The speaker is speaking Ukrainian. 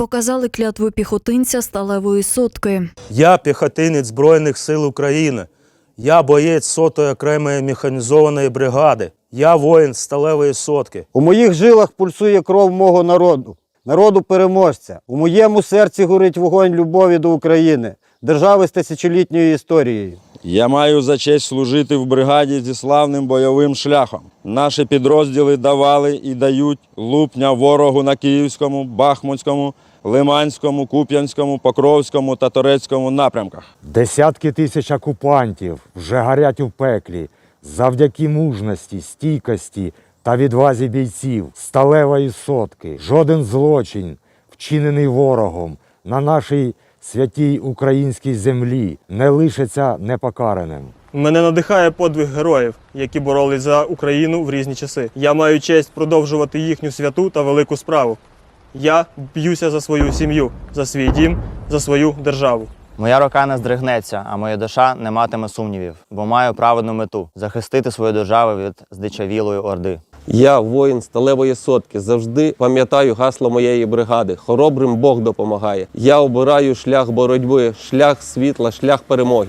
Показали клятву піхотинця сталевої сотки. Я піхотинець Збройних сил України. Я боєць сотої окремої механізованої бригади. Я воїн сталевої сотки. У моїх жилах пульсує кров мого народу, народу переможця. У моєму серці горить вогонь любові до України, держави з тисячолітньою історією. Я маю за честь служити в бригаді зі славним бойовим шляхом. Наші підрозділи давали і дають лупня ворогу на Київському, Бахмутському, Лиманському, Куп'янському, Покровському та Торецькому напрямках. Десятки тисяч окупантів вже горять у пеклі завдяки мужності, стійкості та відвазі бійців, сталевої сотки. Жоден злочин, вчинений ворогом на нашій святій українській землі, не лишиться непокараним. Мене надихає подвиг героїв, які боролись за Україну в різні часи. Я маю честь продовжувати їхню святу та велику справу. Я б'юся за свою сім'ю, за свій дім, за свою державу. Моя рука не здригнеться, а моя душа не матиме сумнівів, бо маю праведну мету захистити свою державу від здичавілої орди. Я, воїн сталевої сотки, завжди пам'ятаю гасло моєї бригади. Хоробрим Бог допомагає. Я обираю шлях боротьби, шлях світла, шлях перемоги.